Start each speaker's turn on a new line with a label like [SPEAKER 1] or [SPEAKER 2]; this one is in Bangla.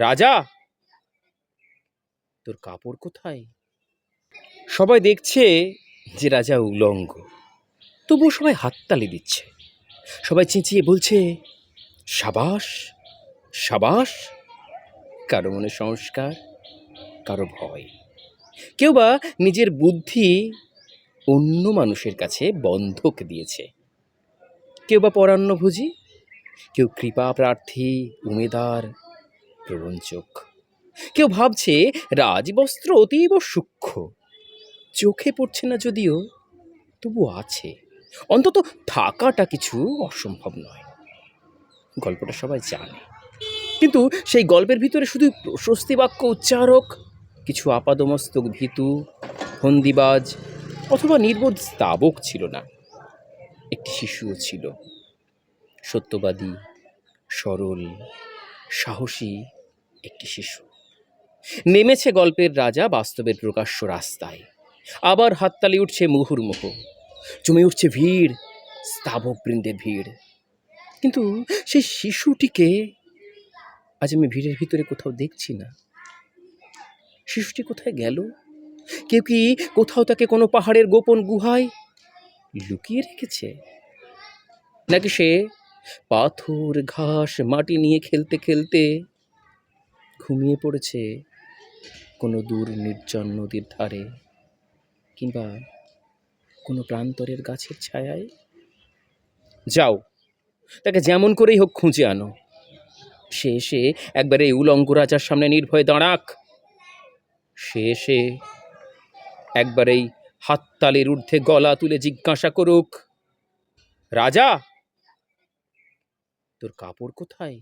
[SPEAKER 1] রাজা? তোর কাপড় কোথায়? সবাই দেখছে যে রাজা উলঙ্গ। তবুও সবাই হাততালি দিচ্ছে। সবাই চেঁচিয়ে বলছে, সাবাস সাবাস, কারও মনে সংস্কার, কারও ভয়। কেউ বা নিজের বুদ্ধি অন্য মানুষের কাছে বন্ধক দিয়েছে। কেউ বা পরান্নভোজী, কেউ কৃপা প্রার্থী, উমেদার প্রবঞ্চক কেউ ভাবছে রাজবস্ত্র অতীব সূক্ষ্ম। চোখে পড়ছে না যদিও তবু আছে। অন্তত থাকাটা কিছু অসম্ভব নয়। গল্পটা সবাই জানে। কিন্তু সেই গল্পের ভিতরে শুধু প্রশস্তি বাক্য উচ্চারক, কিছু আপাদমস্তক ভীতু, হন্দিবাজ অথবা নির্বোধ স্তাবক ছিল না। একটি শিশুও ছিল। সত্যবাদী, সরল, সাহসী একটি শিশু। নেমেছে গল্পের রাজা বাস্তবের প্রকাশ্য রাস্তায়। আবার হাততালি উঠছে মুহুর্মুহু জমে উঠছে ভিড় স্তাবক বৃন্দের ভিড়। কিন্তু সেই শিশুটিকে আজ আমি ভিড়ের ভিতরে কোথাও দেখছি না। শিশুটি কোথায় গেল? কেউ কি কোথাও তাকে কোনো পাহাড়ের গোপন গুহায় লুকিয়ে রেখেছে? নাকি সে পাথর, ঘাস, মাটি নিয়ে খেলতে খেলতে ঘুমিয়ে পড়েছে কোনো দূর নির্জন নদীর ধারে কিংবা কোনো প্রান্তরের গাছের ছায়ায়? যাও, তাকে যেমন করেই হোক খুঁজে আনো। সে এসে একবারে এই উলঙ্গ রাজার সামনে নির্ভয়ে দাঁড়াক। সে এসে একবারেই হাততালির ঊর্ধ্বে গলা তুলে জিজ্ঞাসা করুক, রাজা, তোর কাপড় কোথায়?